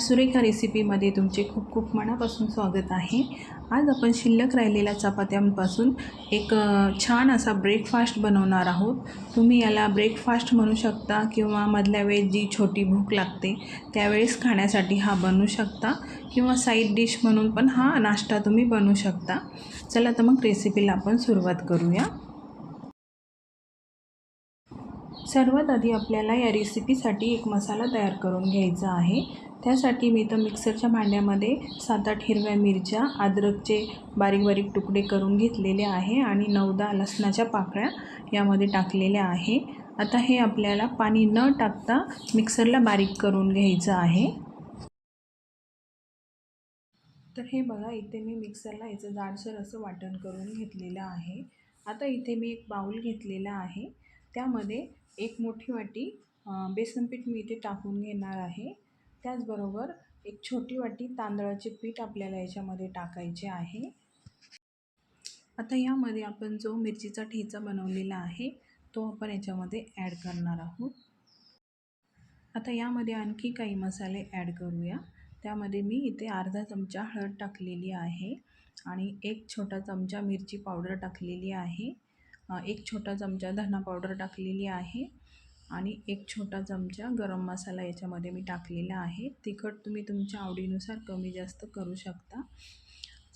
सुरेखा रेसिपीमध्ये तुमचे खूप खूप मनापासून स्वागत आहे. आज आपण शिल्लक राहिलेल्या चपात्यांपासून एक छान असा ब्रेकफास्ट बनवणार आहोत. तुम्ही याला ब्रेकफास्ट म्हणू शकता किंवा मधल्या वेळेस जी छोटी भूक लागते त्यावेळेस खाण्यासाठी हा बनवू शकता किंवा साईड डिश म्हणून पण हा नाश्ता तुम्ही बनवू शकता. चला तर मग रेसिपीला आपण सुरुवात करूया. सर्वात आधी आपल्याला या रेसिपीसाठी एक मसाला तयार करून घ्यायचा आहे. त्यासाठी मी तर मिक्सरच्या भांड्यामध्ये सात आठ हिरव्या मिरच्या अद्रकचे बारीक बारीक तुकडे करून घेतलेले आहे आणि नऊ दहा लसणाच्या पाकळ्या यामध्ये टाकलेल्या आहे. आता हे आपल्याला पाणी न टाकता मिक्सरला बारीक करून घ्यायचं आहे. तर हे बघा इथे मी मिक्सरला याचं जाडसर असं वाटण करून घेतलेलं आहे. आता इथे मी एक बाऊल घेतलेला आहे. त्यामध्ये एक मोठी वाटी बेसनपीठ मी इथे टाकून घेणार आहे. त्याचबरोबर एक छोटी वाटी तांदळाचे पीठ आपल्याला याच्यामध्ये टाकायचे आहे. आता यामध्ये आपण जो मिरचीचा ठेचा बनवलेला आहे तो आपण याच्यामध्ये ॲड करणार आहोत. आता यामध्ये आणखी काही मसाले ॲड करूया. त्यामध्ये मी इथे अर्धा चमचा हळद टाकलेली आहे आणि एक छोटा चमचा मिरची पावडर टाकलेली आहे. एक छोटा चमचा धना पावडर टाकलेली आहे. आणि एक छोटा चमचा गरम मसाला याच्यामध्ये मी टाकलेला आहे. तिखट तुम्ही तुमच्या आवडीनुसार कमी जास्त करू शकता.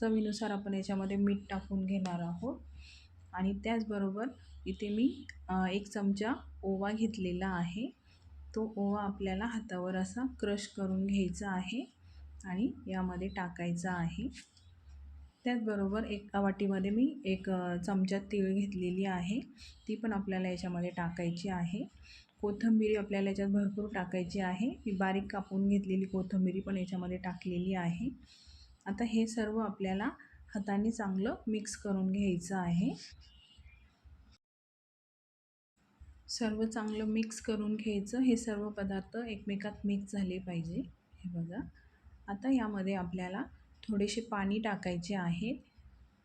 चवीनुसार आपण याच्यामध्ये मीठ टाकून घेणार आहोत. आणि त्याचबरोबर इथे मी एक चमचा ओवा घेतलेला आहे. तो ओवा आपल्याला हातावर असा क्रश करून घ्यायचा आहे आणि यामध्ये टाकायचा आहे. त्याचबरोबर एका वाटीमध्ये मी एक चमचा तीळ घेतलेली आहे. ती पण आपल्याला याच्यामध्ये टाकायची आहे. कोथिंबिरी आपल्याला याच्यात भरपूर टाकायची आहे. मी बारीक कापून घेतलेली कोथिंबिरी पण याच्यामध्ये टाकलेली आहे. आता हे सर्व आपल्याला हाताने चांगलं मिक्स करून घ्यायचं आहे. सर्व चांगलं मिक्स करून घ्यायचं. हे सर्व पदार्थ एकमेकात मिक्स झाले पाहिजे. हे बघा. आता यामध्ये आपल्याला थोडेसे पाणी टाकायचे आहे.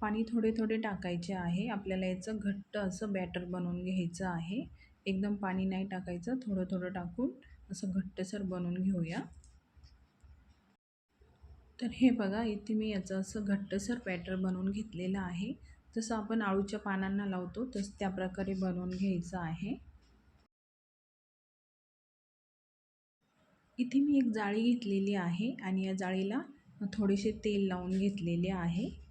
पाणी थोडे थोडे टाकायचे आहे. आपल्याला याचं घट्ट असं बॅटर बनवून घ्यायचं आहे. एकदम पाणी नाही टाकायचं. थोडं थोडं टाकून असं घट्टसर बनवून घेऊया. तर हे बघा इथे मी याचं असं घट्टसर बॅटर बनवून घेतलेलं आहे. जसं आपण आळूच्या पानांना लावतो तसं त्या प्रकारे बनवून घ्यायचं आहे. इथे मी एक जाळी घेतलेली आहे आणि या जाळीला थोडेसे तेल लावून घेतलेले आहे.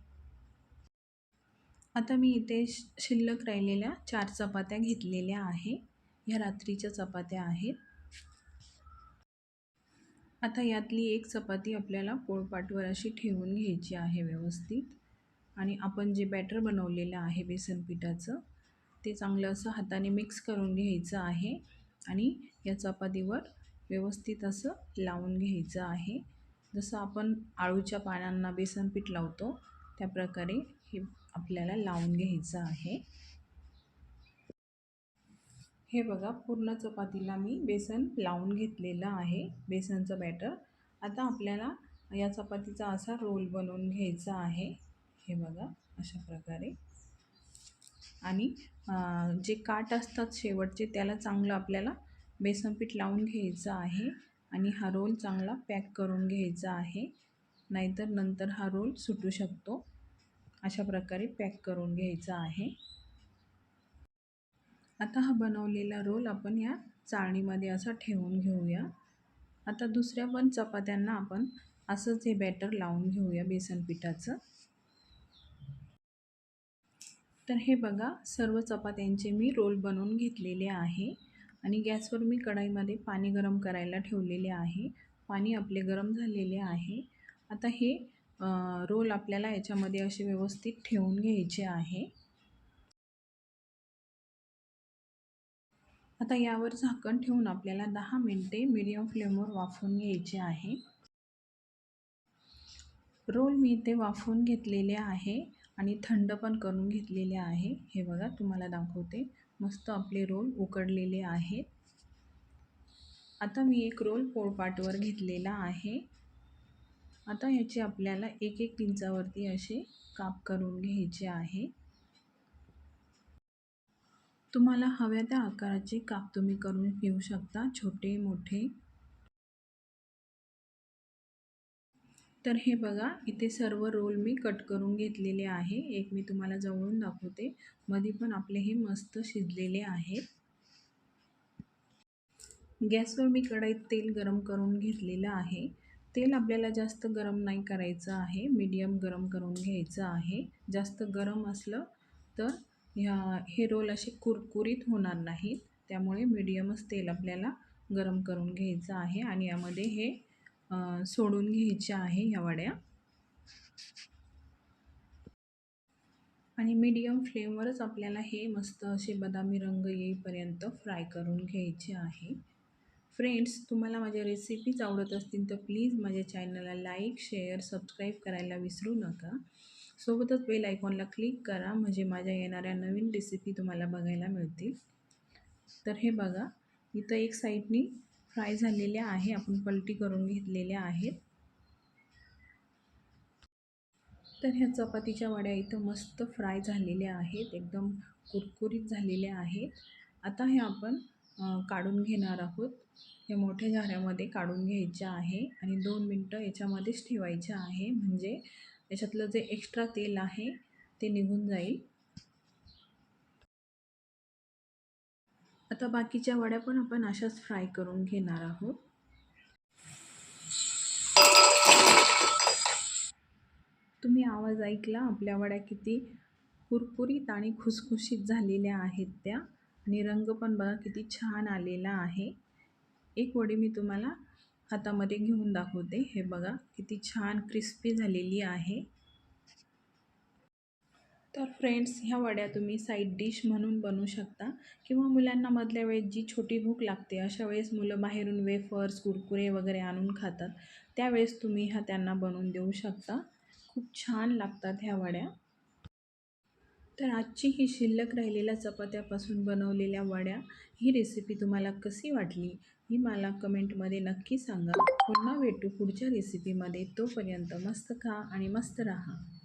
आता मी इथे शिल्लक राहिलेल्या चार चपात्या घेतलेल्या आहे. ह्या रात्रीच्या चपात्या आहेत. आता यातली एक चपाती आपल्याला पोळपाटवर अशी ठेवून घ्यायची आहे व्यवस्थित. आणि आपण जे बॅटर बनवलेलं आहे बेसन पिठाचं ते चांगलं असं हाताने मिक्स करून घ्यायचं आहे. आणि या चपातीवर व्यवस्थित असं लावून घ्यायचं आहे. जसं आपण आळूच्या पानांना बेसन पीठ लावतो त्या प्रकारे हे आपल्याला लावून घ्यायचं आहे. हे बघा पूर्ण चपातीला मी बेसन लावून घेतलेलं आहे बेसनचं बॅटर. आता आपल्याला या चपातीचा असा रोल बनवून घ्यायचा आहे. हे बघा अशा प्रकारे. आणि जे काट असतात शेवटचे त्याला चांगलं आपल्याला बेसन पीठ लावून घ्यायचं आहे. आणि हा रोल चांगला पॅक करून घ्यायचा आहे. नाहीतर नंतर हा रोल सुटू शकतो. अशा प्रकारे पॅक करून घ्यायचा आहे. आता हा बनवलेला रोल आपण या चाळणीमध्ये असा ठेवून घेऊया. आता दुसऱ्या पण चपात्यांना आपण असंच हे बॅटर लावून घेऊया बेसन पिठाचं. तर हे बघा सर्व चपात्यांचे मी रोल बनवून घेतलेले आहे. आणि गॅसवर मी कढईमध्ये पाणी गरम करायला ठेवलेले आहे. पाणी आपले गरम झालेले आहे. आता हे रोल आपल्याला याच्यामध्ये असे व्यवस्थित ठेवून घ्यायचे आहे. आता यावर झाकण ठेवून आपल्याला दहा मिनटे मिडियम फ्लेमवर वाफवून घ्यायचे आहे. रोल मी इथे वाफवून घेतलेले आहे आणि थंड पण करून घेतलेले आहे. हे बघा तुम्हाला दाखवते. मस्त आपले रोल उकडलेले आहेत. आता मी एक रोल पोळपाटवर घेतलेला आहे. आता याचे आपल्याला एक एक इंचावरती असे काप करून घ्यायचे आहे. तुम्हाला हव्या त्या आकाराचे काप तुम्ही करून घेऊ शकता छोटे मोठे. तर हे बघा इथे सर्व रोल मी कट करून घेतलेले आहे. एक मी तुम्हाला जवळून दाखवते. मध्ये पण आपले हे मस्त शिजलेले आहेत. गॅसवर मी कढईत तेल गरम करून घेतलेलं आहे. तेल आपल्याला जास्त गरम नाही करायचं आहे. मीडियम गरम करून घ्यायचं आहे. जास्त गरम असलं तर ह्या हे रोल असे कुरकुरीत होणार नाहीत. त्यामुळे मीडियमच तेल आपल्याला गरम करून घ्यायचं आहे. आणि यामध्ये हे सोडून घ्यायच्या आहे ह्या वड्या. आणि मीडियम फ्लेमवरच आपल्याला हे मस्त असे बदामी रंग येईपर्यंत फ्राय करून घ्यायचे आहे. फ्रेंड्स तुम्हाला माझ्या रेसिपीज आवडत असतील तर प्लीज माझ्या चॅनलला लाईक शेअर सबस्क्राईब करायला विसरू नका. सोबतच बेल आयकॉनला क्लिक करा म्हणजे माझ्या येणाऱ्या नवीन रेसिपी तुम्हाला बघायला मिळतील. तर हे बघा इथं एक साईडनी फ्राय झालेल्या आहे आपण पलटी करून घेतलेल्या आहेत. तर ह्या चपातीच्या वड्या इथं मस्त फ्राय झालेल्या आहेत एकदम कुरकुरीत झालेल्या आहेत. आता हे आपण काढून घेणार आहोत. हे मोठ्या झाऱ्यामध्ये काढून घ्यायच्या आहे आणि दोन मिनटं याच्यामध्येच ठेवायच्या आहे. म्हणजे याच्यातलं जे एक्स्ट्रा तेल आहे ते निघून जाईल. आता बाकीच्या वड्या पण आपण अशाच फ्राय करून घेणार आहोत. तुम्ही आवाज ऐकला आपल्या वड्या किती कुरकुरीत आणि खुसखुशीत झालेल्या आहेत त्या. आणि रंग पण बघा किती छान आलेला आहे. एक वडी मी तुम्हाला हातामध्ये घेऊन दाखवते. हे बघा किती छान क्रिस्पी झालेली आहे. तर फ्रेंड्स ह्या वड्या तुम्ही साईड डिश म्हणून बनवू शकता किंवा मुलांना मधल्या वेळेस जी छोटी भूक लागते अशा वेळेस मुलं बाहेरून वेफर्स कुरकुरे वगैरे आणून खातात. त्यावेळेस तुम्ही ह्या त्यांना बनवून देऊ शकता. खूप छान लागतात ह्या वड्या. तर आजची ही शिल्लक राहिलेल्या चपात्यापासून बनवलेल्या वड्या ही रेसिपी तुम्हाला कशी वाटली ही मला कमेंटमध्ये नक्की सांगा. पुन्हा भेटू पुढच्या रेसिपीमध्ये तोपर्यंत मस्त खा आणि मस्त राहा.